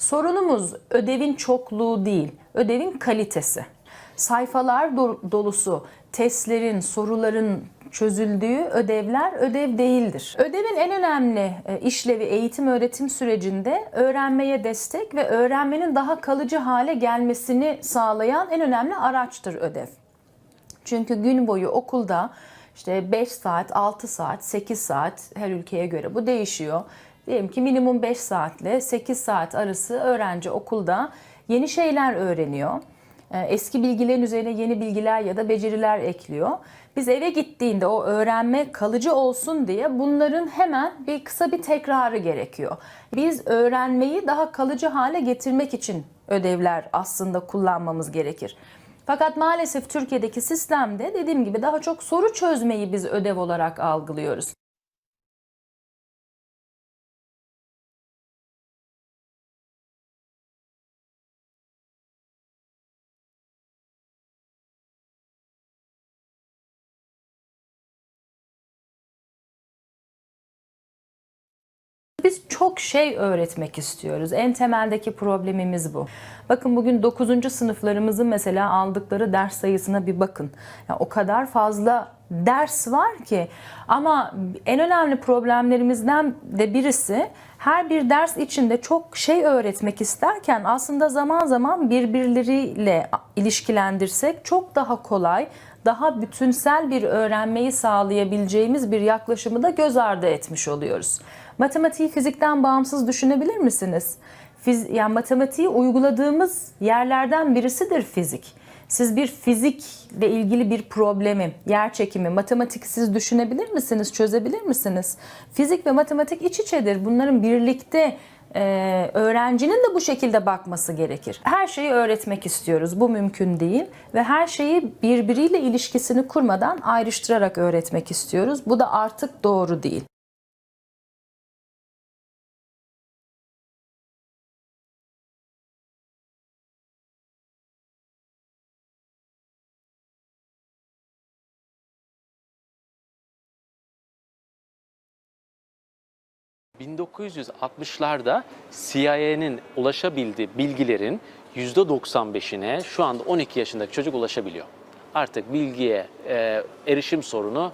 Sorunumuz ödevin çokluğu değil, ödevin kalitesi. Sayfalar do- dolusu testlerin, soruların çözüldüğü ödevler ödev değildir. Ödevin en önemli e, işlevi eğitim öğretim sürecinde öğrenmeye destek ve öğrenmenin daha kalıcı hale gelmesini sağlayan en önemli araçtır ödev. Çünkü gün boyu okulda işte 5 saat, 6 saat, 8 saat her ülkeye göre bu değişiyor. Diyelim ki minimum 5 saatle 8 saat arası öğrenci okulda yeni şeyler öğreniyor. Ee, Eski bilgilerin üzerine yeni bilgiler ya da beceriler ekliyor. Biz eve gittiğinde o öğrenme kalıcı olsun diye bunların hemen bir kısa bir tekrarı gerekiyor. Biz öğrenmeyi daha kalıcı hale getirmek için ödevler aslında kullanmamız gerekir. Fakat maalesef Türkiye'deki sistemde dediğim gibi daha çok soru çözmeyi biz ödev olarak algılıyoruz. Biz çok şey öğretmek istiyoruz. En temeldeki problemimiz bu. Bakın bugün 9. sınıflarımızın mesela aldıkları ders sayısına bir bakın. Ya o kadar fazla ders var ki ama en önemli problemlerimizden de birisi her bir ders içinde çok şey öğretmek isterken aslında zaman zaman birbirleriyle ilişkilendirsek çok daha kolay, daha bütünsel bir öğrenmeyi sağlayabileceğimiz bir yaklaşımı da göz ardı etmiş oluyoruz. Matematiği fizikten bağımsız düşünebilir misiniz? Fiz, yani matematiği uyguladığımız yerlerden birisidir fizik. Siz bir fizikle ilgili bir problemi, yer çekimi, matematiksiz düşünebilir misiniz, çözebilir misiniz? Fizik ve matematik iç içedir. Bunların birlikte e, öğrencinin de bu şekilde bakması gerekir. Her şeyi öğretmek istiyoruz. Bu mümkün değil ve her şeyi birbiriyle ilişkisini kurmadan ayrıştırarak öğretmek istiyoruz. Bu da artık doğru değil. ...1960'larda CIA'nin ulaşabildiği bilgilerin %95'ine şu anda 12 yaşındaki çocuk ulaşabiliyor. Artık bilgiye e, erişim sorunu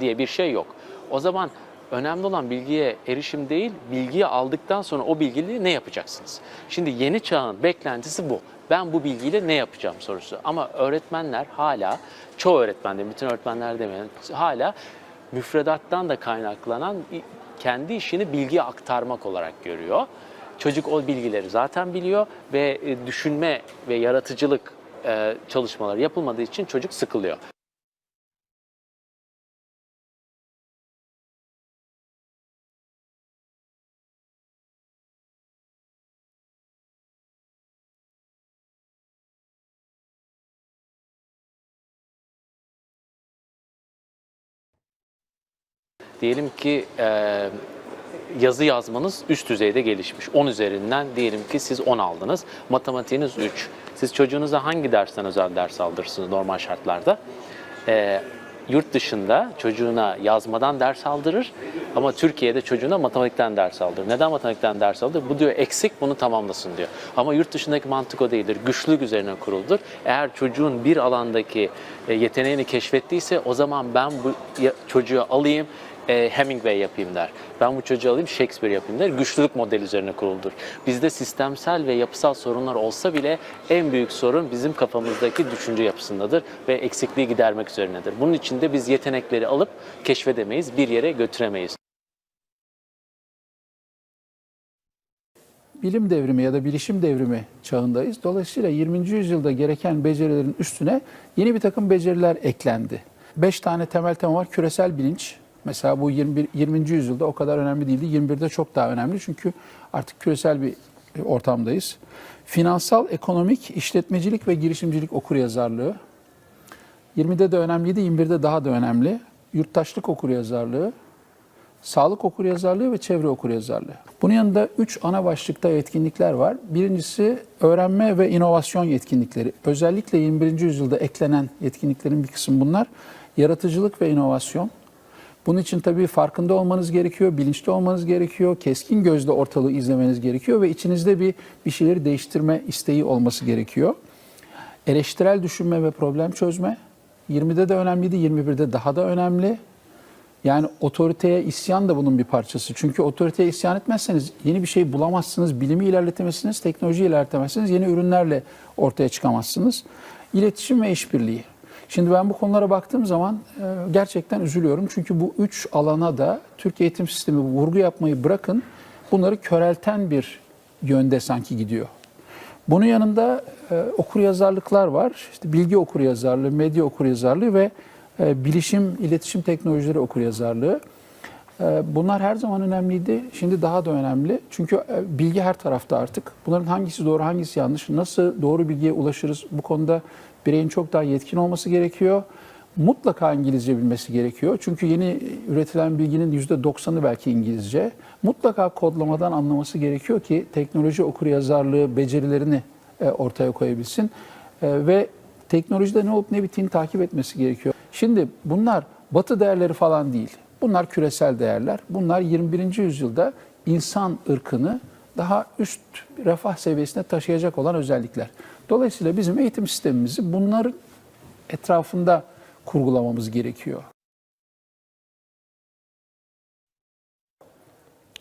diye bir şey yok. O zaman önemli olan bilgiye erişim değil, bilgiyi aldıktan sonra o bilgiyle ne yapacaksınız? Şimdi yeni çağın beklentisi bu. Ben bu bilgiyle ne yapacağım sorusu. Ama öğretmenler hala, çoğu öğretmen de, bütün öğretmenler demeyelim, hala müfredattan da kaynaklanan kendi işini bilgiye aktarmak olarak görüyor. Çocuk o bilgileri zaten biliyor ve e, düşünme ve yaratıcılık e, çalışmaları yapılmadığı için çocuk sıkılıyor. Diyelim ki e, yazı yazmanız üst düzeyde gelişmiş. 10 üzerinden diyelim ki siz 10 aldınız. Matematiğiniz 3. Siz çocuğunuza hangi dersten özel ders aldırırsınız normal şartlarda? E, yurt dışında çocuğuna yazmadan ders aldırır ama Türkiye'de çocuğuna matematikten ders aldırır. Neden matematikten ders aldırır? Bu diyor eksik bunu tamamlasın diyor. Ama yurt dışındaki mantık o değildir. Güçlülük üzerine kuruldur. Eğer çocuğun bir alandaki e, yeteneğini keşfettiyse o zaman ben bu çocuğu alayım e, Hemingway yapayım der. Ben bu çocuğu alayım Shakespeare yapayım der. Güçlülük modeli üzerine kuruldur. Bizde sistemsel ve yapısal sorunlar olsa bile en büyük sorun bizim kafamızdaki düşünce yapısındadır ve eksikliği gidermek üzerinedir. Bunun için de biz yetenekleri alıp keşfedemeyiz, bir yere götüremeyiz. bilim devrimi ya da bilişim devrimi çağındayız. Dolayısıyla 20. yüzyılda gereken becerilerin üstüne yeni bir takım beceriler eklendi. Beş tane temel tema var. Küresel bilinç. Mesela bu 21, 20. yüzyılda o kadar önemli değildi. 21'de çok daha önemli çünkü artık küresel bir ortamdayız. Finansal, ekonomik, işletmecilik ve girişimcilik okuryazarlığı. 20'de de önemliydi, 21'de daha da önemli. Yurttaşlık okuryazarlığı, sağlık okuryazarlığı ve çevre okuryazarlığı. Bunun yanında üç ana başlıkta yetkinlikler var. Birincisi öğrenme ve inovasyon yetkinlikleri. Özellikle 21. yüzyılda eklenen yetkinliklerin bir kısmı bunlar. Yaratıcılık ve inovasyon. Bunun için tabii farkında olmanız gerekiyor, bilinçli olmanız gerekiyor, keskin gözle ortalığı izlemeniz gerekiyor ve içinizde bir bir şeyleri değiştirme isteği olması gerekiyor. Eleştirel düşünme ve problem çözme 20'de de önemliydi, 21'de daha da önemli. Yani otoriteye isyan da bunun bir parçası. Çünkü otoriteye isyan etmezseniz yeni bir şey bulamazsınız, bilimi ilerletemezsiniz, teknoloji ilerletemezsiniz, yeni ürünlerle ortaya çıkamazsınız. İletişim ve işbirliği. Şimdi ben bu konulara baktığım zaman e, gerçekten üzülüyorum. Çünkü bu üç alana da Türk eğitim sistemi vurgu yapmayı bırakın, bunları körelten bir yönde sanki gidiyor. Bunun yanında e, okur yazarlıklar var. İşte bilgi okur yazarlığı, medya okur yazarlığı ve e, bilişim, iletişim teknolojileri okur yazarlığı. E, bunlar her zaman önemliydi. Şimdi daha da önemli. Çünkü e, bilgi her tarafta artık. Bunların hangisi doğru, hangisi yanlış, nasıl doğru bilgiye ulaşırız? Bu konuda bireyin çok daha yetkin olması gerekiyor. Mutlaka İngilizce bilmesi gerekiyor. Çünkü yeni üretilen bilginin %90'ı belki İngilizce. Mutlaka kodlamadan anlaması gerekiyor ki teknoloji okuryazarlığı becerilerini e, ortaya koyabilsin. E, Ve teknolojide ne olup ne bittiğini takip etmesi gerekiyor. Şimdi bunlar batı değerleri falan değil. Bunlar küresel değerler. Bunlar 21. yüzyılda insan ırkını daha üst refah seviyesine taşıyacak olan özellikler. Dolayısıyla bizim eğitim sistemimizi bunların etrafında kurgulamamız gerekiyor.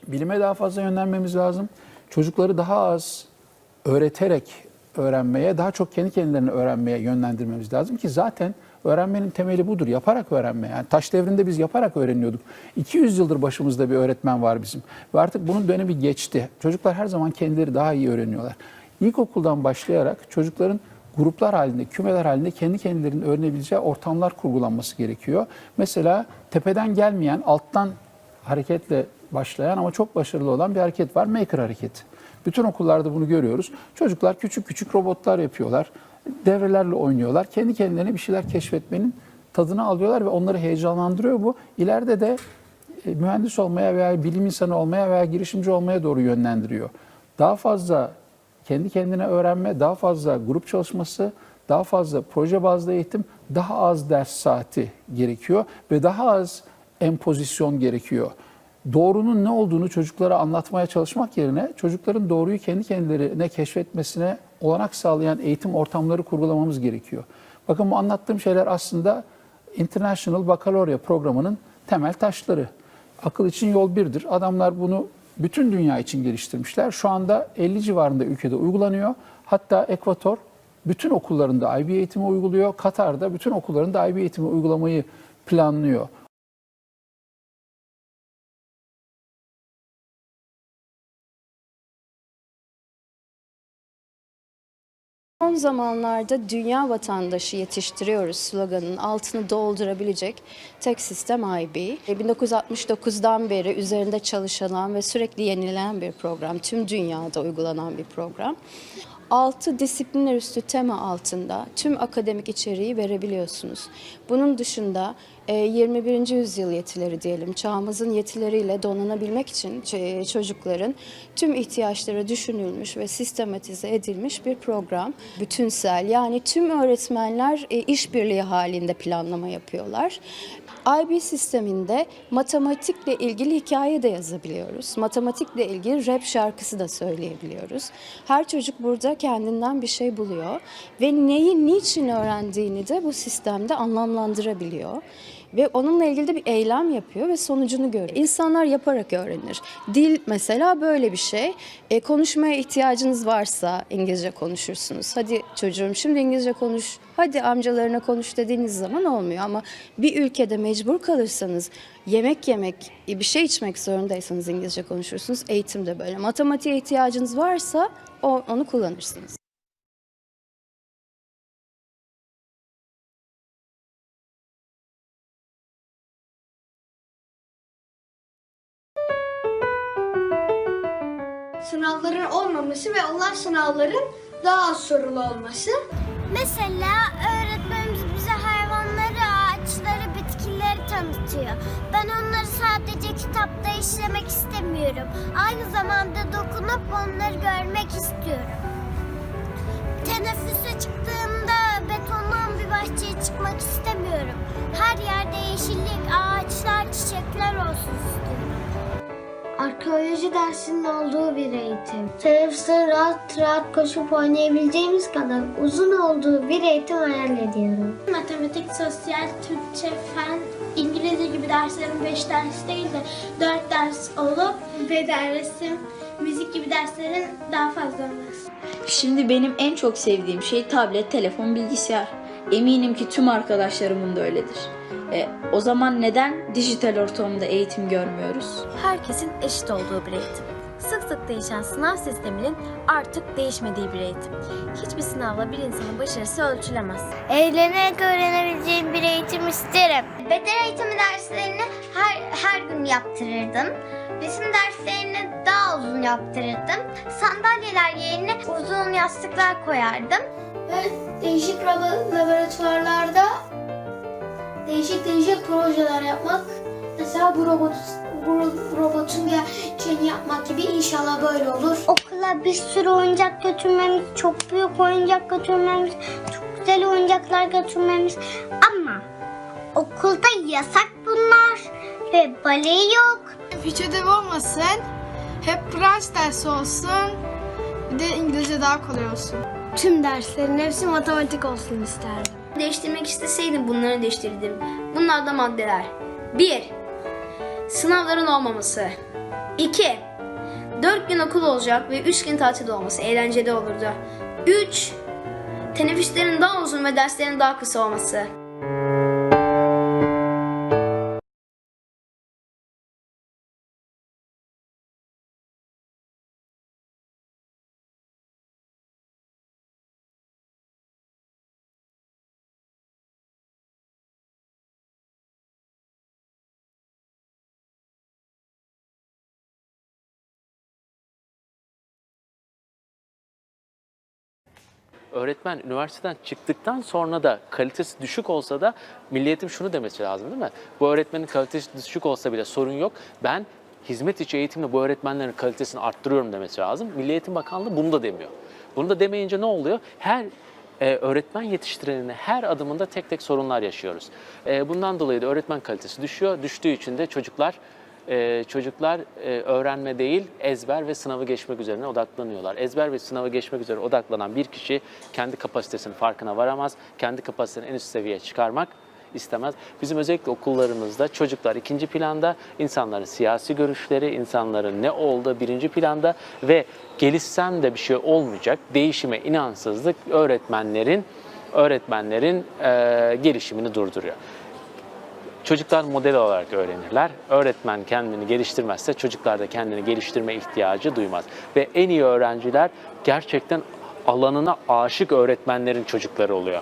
Bilime daha fazla yönlenmemiz lazım. Çocukları daha az öğreterek öğrenmeye, daha çok kendi kendilerini öğrenmeye yönlendirmemiz lazım ki zaten öğrenmenin temeli budur. Yaparak öğrenme. Yani taş devrinde biz yaparak öğreniyorduk. 200 yıldır başımızda bir öğretmen var bizim. Ve artık bunun dönemi geçti. Çocuklar her zaman kendileri daha iyi öğreniyorlar. İlkokuldan başlayarak çocukların gruplar halinde, kümeler halinde kendi kendilerinin öğrenebileceği ortamlar kurgulanması gerekiyor. Mesela tepeden gelmeyen, alttan hareketle başlayan ama çok başarılı olan bir hareket var. Maker hareketi. Bütün okullarda bunu görüyoruz. Çocuklar küçük küçük robotlar yapıyorlar. Devrelerle oynuyorlar. Kendi kendilerine bir şeyler keşfetmenin tadını alıyorlar ve onları heyecanlandırıyor bu. İleride de e, mühendis olmaya veya bilim insanı olmaya veya girişimci olmaya doğru yönlendiriyor. Daha fazla kendi kendine öğrenme, daha fazla grup çalışması, daha fazla proje bazlı eğitim, daha az ders saati gerekiyor ve daha az empozisyon gerekiyor. Doğrunun ne olduğunu çocuklara anlatmaya çalışmak yerine çocukların doğruyu kendi kendilerine keşfetmesine olanak sağlayan eğitim ortamları kurgulamamız gerekiyor. Bakın bu anlattığım şeyler aslında International Baccalaureate programının temel taşları. Akıl için yol birdir. Adamlar bunu bütün dünya için geliştirmişler. Şu anda 50 civarında ülkede uygulanıyor. Hatta Ekvator bütün okullarında IB eğitimi uyguluyor. Katar'da bütün okullarında IB eğitimi uygulamayı planlıyor. Son zamanlarda dünya vatandaşı yetiştiriyoruz sloganının altını doldurabilecek tek sistem IB. 1969'dan beri üzerinde çalışılan ve sürekli yenilenen bir program. Tüm dünyada uygulanan bir program. 6 disiplinler üstü tema altında tüm akademik içeriği verebiliyorsunuz. Bunun dışında e, 21. yüzyıl yetileri diyelim, çağımızın yetileriyle donanabilmek için ç- çocukların tüm ihtiyaçları düşünülmüş ve sistematize edilmiş bir program. Bütünsel yani tüm öğretmenler e, işbirliği halinde planlama yapıyorlar. IB sisteminde matematikle ilgili hikaye de yazabiliyoruz. Matematikle ilgili rap şarkısı da söyleyebiliyoruz. Her çocuk burada kendinden bir şey buluyor ve neyi niçin öğrendiğini de bu sistemde anlamlandırabiliyor. Ve onunla ilgili de bir eylem yapıyor ve sonucunu görüyor. İnsanlar yaparak öğrenir. Dil mesela böyle bir şey. E, konuşmaya ihtiyacınız varsa İngilizce konuşursunuz. Hadi çocuğum şimdi İngilizce konuş, hadi amcalarına konuş dediğiniz zaman olmuyor. Ama bir ülkede mecbur kalırsanız, yemek yemek, bir şey içmek zorundaysanız İngilizce konuşursunuz. Eğitim de böyle. Matematiğe ihtiyacınız varsa onu kullanırsınız. Sınavların olmaması ve olan sınavların daha az sorulu olması. Mesela öğretmenimiz bize hayvanları, ağaçları, bitkileri tanıtıyor. Ben onları sadece kitapta işlemek istemiyorum. Aynı zamanda dokunup onları görmek istiyorum. Teneffüse çıktığımda betondan bir bahçeye çıkmak istemiyorum. Her yerde yeşillik, ağaçlar, çiçekler olsun istiyorum. Arkeoloji dersinin olduğu bir eğitim. Teneffüste rahat rahat koşup oynayabileceğimiz kadar uzun olduğu bir eğitim hayal ediyorum. Matematik, sosyal, Türkçe, fen, İngilizce gibi derslerin 5 ders değil de 4 ders olup beden, resim, müzik gibi derslerin daha fazla olması. Şimdi benim en çok sevdiğim şey tablet, telefon, bilgisayar. Eminim ki tüm arkadaşlarımın da öyledir. E, o zaman neden dijital ortamda eğitim görmüyoruz? herkesin eşit olduğu bir eğitim. Sık sık değişen sınav sisteminin artık değişmediği bir eğitim. Hiçbir sınavla bir insanın başarısı ölçülemez. Eğlenerek öğrenebileceğim bir eğitim isterim. Beden eğitimi derslerini her, her gün yaptırırdım. Resim derslerini daha uzun yaptırırdım. Sandalyeler yerine uzun yastıklar koyardım. Ve değişik laboratuvarlarda değişik değişik projeler yapmak. Mesela bu robot bu robotun gerçeğini yapmak gibi inşallah böyle olur. Okula bir sürü oyuncak götürmemiz, çok büyük oyuncak götürmemiz, çok güzel oyuncaklar götürmemiz. Ama okulda yasak bunlar ve bale yok. Hiç ödev olmasın, hep branş dersi olsun, bir de İngilizce daha kolay olsun. Tüm derslerin hepsi matematik olsun isterdim. Değiştirmek isteseydim bunları değiştirdim. Bunlar da maddeler. 1. Sınavların olmaması. 2. 4 gün okul olacak ve 3 gün tatil olması eğlenceli olurdu. 3. Teneffüslerin daha uzun ve derslerin daha kısa olması. Öğretmen üniversiteden çıktıktan sonra da kalitesi düşük olsa da Milli Eğitim şunu demesi lazım değil mi? Bu öğretmenin kalitesi düşük olsa bile sorun yok. Ben hizmet içi eğitimle bu öğretmenlerin kalitesini arttırıyorum demesi lazım. Milli Bakanlığı bunu da demiyor. Bunu da demeyince ne oluyor? Her e, öğretmen yetiştirenine her adımında tek tek sorunlar yaşıyoruz. E, bundan dolayı da öğretmen kalitesi düşüyor. Düştüğü için de çocuklar e, çocuklar e, öğrenme değil ezber ve sınavı geçmek üzerine odaklanıyorlar. Ezber ve sınavı geçmek üzere odaklanan bir kişi kendi kapasitesinin farkına varamaz. Kendi kapasitesini en üst seviyeye çıkarmak istemez. Bizim özellikle okullarımızda çocuklar ikinci planda, insanların siyasi görüşleri, insanların ne olduğu birinci planda ve gelişsem de bir şey olmayacak değişime inansızlık öğretmenlerin öğretmenlerin e, gelişimini durduruyor. Çocuklar model olarak öğrenirler. Öğretmen kendini geliştirmezse çocuklar da kendini geliştirme ihtiyacı duymaz. Ve en iyi öğrenciler gerçekten alanına aşık öğretmenlerin çocukları oluyor.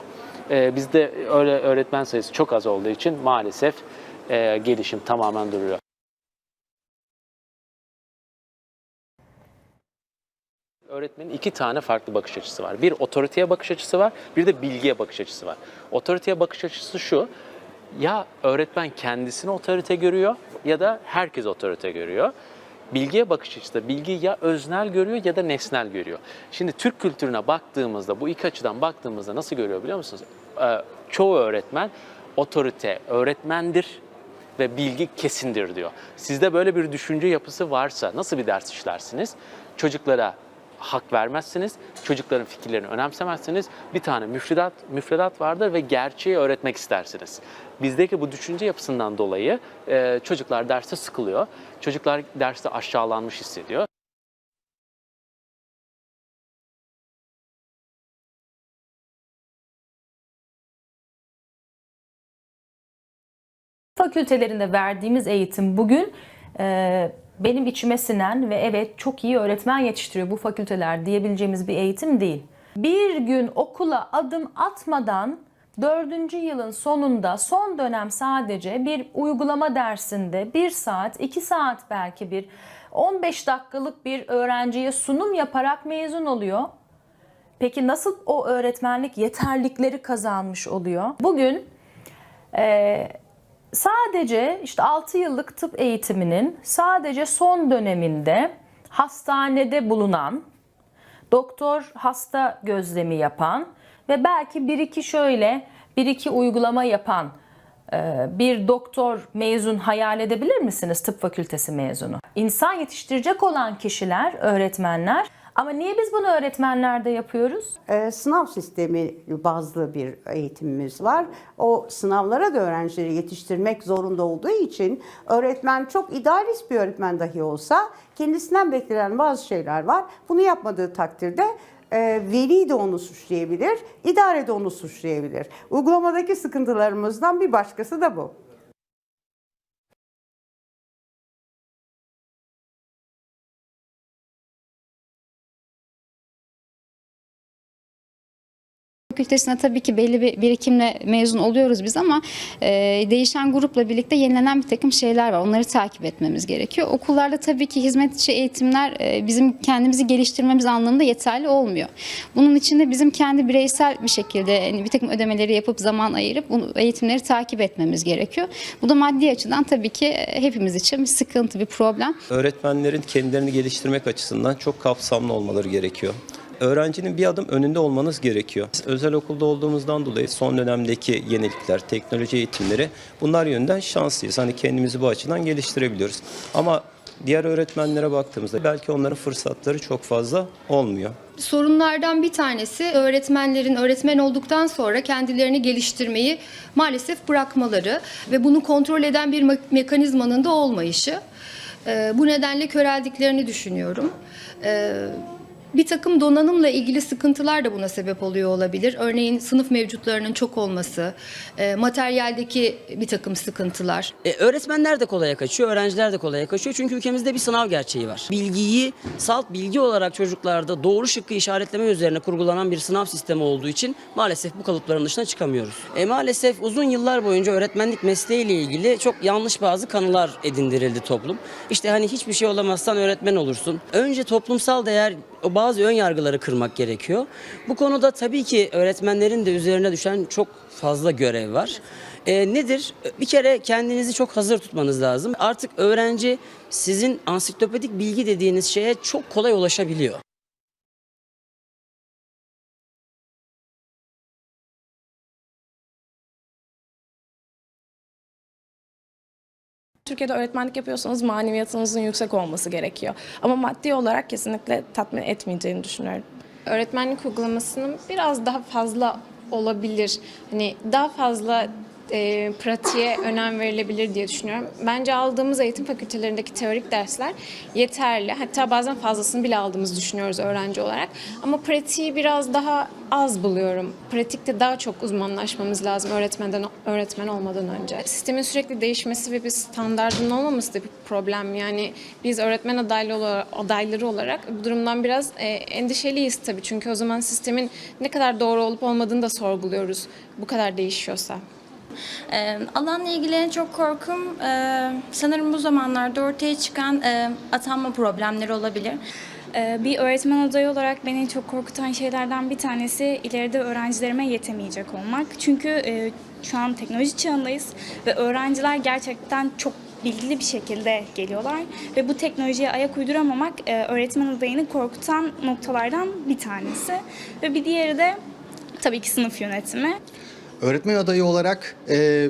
Ee, bizde öyle öğretmen sayısı çok az olduğu için maalesef e, gelişim tamamen duruyor. Öğretmenin iki tane farklı bakış açısı var. Bir otoriteye bakış açısı var, bir de bilgiye bakış açısı var. Otoriteye bakış açısı şu, ya öğretmen kendisini otorite görüyor ya da herkes otorite görüyor. Bilgiye bakış açısı da bilgi ya öznel görüyor ya da nesnel görüyor. Şimdi Türk kültürüne baktığımızda, bu iki açıdan baktığımızda nasıl görüyor biliyor musunuz? Ee, çoğu öğretmen otorite öğretmendir ve bilgi kesindir diyor. Sizde böyle bir düşünce yapısı varsa nasıl bir ders işlersiniz? Çocuklara hak vermezsiniz, çocukların fikirlerini önemsemezsiniz. Bir tane müfredat, müfredat vardır ve gerçeği öğretmek istersiniz. Bizdeki bu düşünce yapısından dolayı e, çocuklar derste sıkılıyor. Çocuklar derste aşağılanmış hissediyor. fakültelerinde verdiğimiz eğitim bugün e, benim içime sinen ve evet çok iyi öğretmen yetiştiriyor bu fakülteler diyebileceğimiz bir eğitim değil. Bir gün okula adım atmadan dördüncü yılın sonunda son dönem sadece bir uygulama dersinde bir saat, iki saat belki bir 15 dakikalık bir öğrenciye sunum yaparak mezun oluyor. Peki nasıl o öğretmenlik yeterlikleri kazanmış oluyor? Bugün e, sadece işte 6 yıllık tıp eğitiminin sadece son döneminde hastanede bulunan, doktor hasta gözlemi yapan ve belki bir iki şöyle bir iki uygulama yapan Ee, bir doktor mezun hayal edebilir misiniz tıp fakültesi mezunu? İnsan yetiştirecek olan kişiler, öğretmenler ama niye biz bunu öğretmenlerde yapıyoruz? Ee, sınav sistemi bazlı bir eğitimimiz var. O sınavlara da öğrencileri yetiştirmek zorunda olduğu için öğretmen çok idealist bir öğretmen dahi olsa kendisinden beklenen bazı şeyler var. Bunu yapmadığı takdirde e, veli de onu suçlayabilir, idare de onu suçlayabilir. Uygulamadaki sıkıntılarımızdan bir başkası da bu. Fakültesine tabii ki belli bir birikimle mezun oluyoruz biz ama e, değişen grupla birlikte yenilenen bir takım şeyler var. Onları takip etmemiz gerekiyor. Okullarda tabii ki hizmetçi eğitimler e, bizim kendimizi geliştirmemiz anlamında yeterli olmuyor. Bunun için de bizim kendi bireysel bir şekilde yani bir takım ödemeleri yapıp zaman ayırıp bu eğitimleri takip etmemiz gerekiyor. Bu da maddi açıdan tabii ki e, hepimiz için bir sıkıntı, bir problem. Öğretmenlerin kendilerini geliştirmek açısından çok kapsamlı olmaları gerekiyor. Öğrencinin bir adım önünde olmanız gerekiyor. Biz Özel okulda olduğumuzdan dolayı son dönemdeki yenilikler, teknoloji eğitimleri bunlar yönden şanslıyız. Hani kendimizi bu açıdan geliştirebiliyoruz. Ama diğer öğretmenlere baktığımızda belki onların fırsatları çok fazla olmuyor. Sorunlardan bir tanesi öğretmenlerin öğretmen olduktan sonra kendilerini geliştirmeyi maalesef bırakmaları ve bunu kontrol eden bir me- mekanizmanın da olmayışı. Ee, bu nedenle köreldiklerini düşünüyorum. Bir takım donanımla ilgili sıkıntılar da buna sebep oluyor olabilir. Örneğin sınıf mevcutlarının çok olması, e, materyaldeki bir takım sıkıntılar. E, öğretmenler de kolaya kaçıyor, öğrenciler de kolaya kaçıyor. Çünkü ülkemizde bir sınav gerçeği var. Bilgiyi salt bilgi olarak çocuklarda doğru şıkkı işaretleme üzerine kurgulanan bir sınav sistemi olduğu için maalesef bu kalıpların dışına çıkamıyoruz. E, maalesef uzun yıllar boyunca öğretmenlik mesleğiyle ilgili çok yanlış bazı kanılar edindirildi toplum. İşte hani hiçbir şey olamazsan öğretmen olursun. Önce toplumsal değer o bazı ön yargıları kırmak gerekiyor. Bu konuda tabii ki öğretmenlerin de üzerine düşen çok fazla görev var. E, nedir? Bir kere kendinizi çok hazır tutmanız lazım. Artık öğrenci sizin ansiklopedik bilgi dediğiniz şeye çok kolay ulaşabiliyor. Türkiye'de öğretmenlik yapıyorsanız maneviyatınızın yüksek olması gerekiyor. Ama maddi olarak kesinlikle tatmin etmeyeceğini düşünüyorum. öğretmenlik uygulamasının biraz daha fazla olabilir. Hani daha fazla e, pratiğe önem verilebilir diye düşünüyorum. Bence aldığımız eğitim fakültelerindeki teorik dersler yeterli. Hatta bazen fazlasını bile aldığımızı düşünüyoruz öğrenci olarak. Ama pratiği biraz daha az buluyorum. Pratikte daha çok uzmanlaşmamız lazım öğretmenden öğretmen olmadan önce. Sistemin sürekli değişmesi ve bir standardın olmaması da bir problem. Yani biz öğretmen adayları olarak bu durumdan biraz e, endişeliyiz tabii. Çünkü o zaman sistemin ne kadar doğru olup olmadığını da sorguluyoruz. Bu kadar değişiyorsa. Ee, alanla ilgili en çok korkum e, sanırım bu zamanlarda ortaya çıkan e, atanma problemleri olabilir. Bir öğretmen adayı olarak beni çok korkutan şeylerden bir tanesi ileride öğrencilerime yetemeyecek olmak. Çünkü e, şu an teknoloji çağındayız ve öğrenciler gerçekten çok bilgili bir şekilde geliyorlar ve bu teknolojiye ayak uyduramamak e, öğretmen adayını korkutan noktalardan bir tanesi. Ve bir diğeri de tabii ki sınıf yönetimi. Öğretmen adayı olarak e,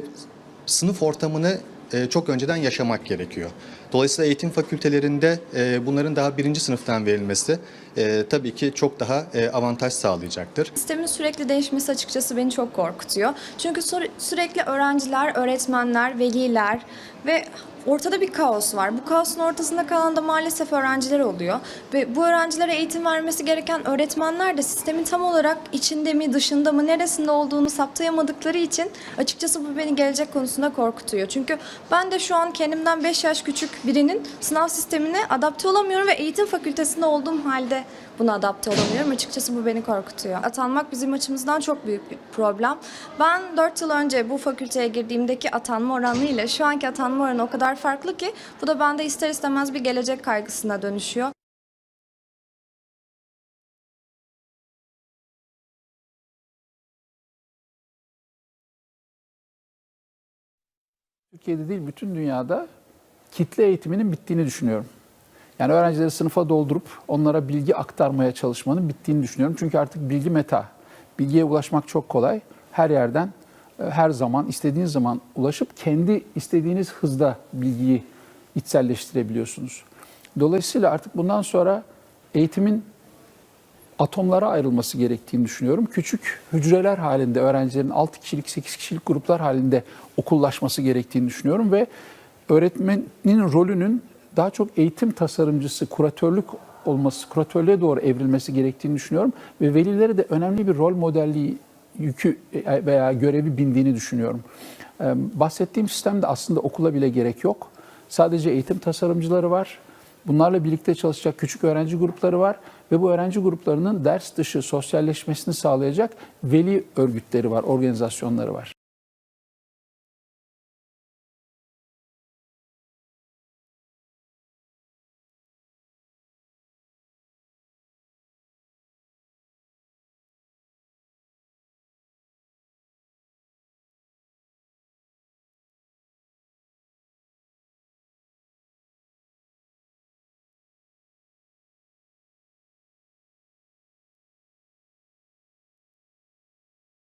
sınıf ortamını e, çok önceden yaşamak gerekiyor. Dolayısıyla eğitim fakültelerinde e, bunların daha birinci sınıftan verilmesi e, tabii ki çok daha e, avantaj sağlayacaktır. Sistemin sürekli değişmesi açıkçası beni çok korkutuyor. Çünkü sü- sürekli öğrenciler, öğretmenler, veliler ve ortada bir kaos var. Bu kaosun ortasında kalan da maalesef öğrenciler oluyor. Ve bu öğrencilere eğitim vermesi gereken öğretmenler de sistemin tam olarak içinde mi, dışında mı, neresinde olduğunu saptayamadıkları için açıkçası bu beni gelecek konusunda korkutuyor. Çünkü ben de şu an kendimden 5 yaş küçük birinin sınav sistemine adapte olamıyorum ve eğitim fakültesinde olduğum halde buna adapte olamıyorum. Açıkçası bu beni korkutuyor. Atanmak bizim açımızdan çok büyük bir problem. Ben 4 yıl önce bu fakülteye girdiğimdeki atanma oranı ile şu anki atanma oranı o kadar farklı ki bu da bende ister istemez bir gelecek kaygısına dönüşüyor. Türkiye'de değil bütün dünyada kitle eğitiminin bittiğini düşünüyorum. Yani öğrencileri sınıfa doldurup onlara bilgi aktarmaya çalışmanın bittiğini düşünüyorum. Çünkü artık bilgi meta. Bilgiye ulaşmak çok kolay. Her yerden e, her zaman istediğiniz zaman ulaşıp kendi istediğiniz hızda bilgiyi içselleştirebiliyorsunuz. Dolayısıyla artık bundan sonra eğitimin atomlara ayrılması gerektiğini düşünüyorum. Küçük hücreler halinde öğrencilerin 6 kişilik 8 kişilik gruplar halinde okullaşması gerektiğini düşünüyorum ve öğretmenin rolünün daha çok eğitim tasarımcısı, kuratörlük olması, kuratörlüğe doğru evrilmesi gerektiğini düşünüyorum ve velilere de önemli bir rol modelliği yükü e, veya görevi bindiğini düşünüyorum. Bahsettiğim sistemde aslında okula bile gerek yok. Sadece eğitim tasarımcıları var. Bunlarla birlikte çalışacak küçük öğrenci grupları var ve bu öğrenci gruplarının ders dışı sosyalleşmesini sağlayacak veli örgütleri var, organizasyonları var.